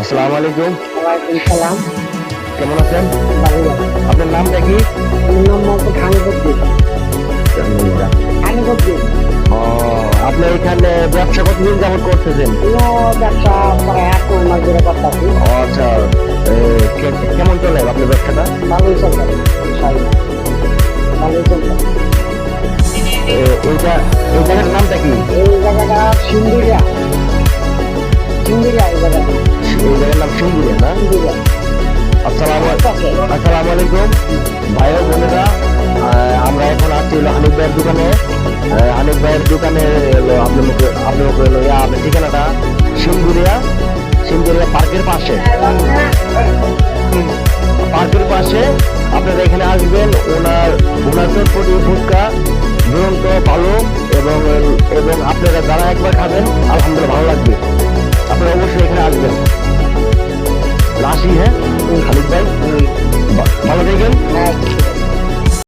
আসসালামু আলাইকুম ওয়ালাইকুম সালাম কেমন আছেন ভালো আপনার নামটা কি আমার নাম মোহাম্মদ হানিফুদ্দিন আপনি এখানে ব্যবসা কতদিন যাবত করতেছেন? ব্যবসা প্রায় নয় মাস ধরে করতেছি। আচ্ছা কেমন চলে আপনার ব্যবসাটা? ভালোই ইনশাআল্লাহ। ভালোই। চলছে। এ, এইটা এই জায়গার নামটা কি? এই জায়গাটা সিন্দিরিয়া সিন্দিরিয়া এই জায়গাটা। এই জায়গার নাম সিঙ্গুরিয়া না? সিন্দিরিয়া আসসালামু আলাইকুম। ভাই বোনেরা আমরা এখন আছি পার্কের পাশে। পার্কের পাশে আপনারা এখানে আসবেন, ওনার ওনার চটপটি ফুচকা দুরন্ত পালক এবং এবং আপনারা যারা একবার খাবেন, আলহামদুলিল্লাহ ভালো লাগবে। আপনারা অবশ্যই এখানে আসবেন। লাশি হ্যাঁ? খালিদ ভাই?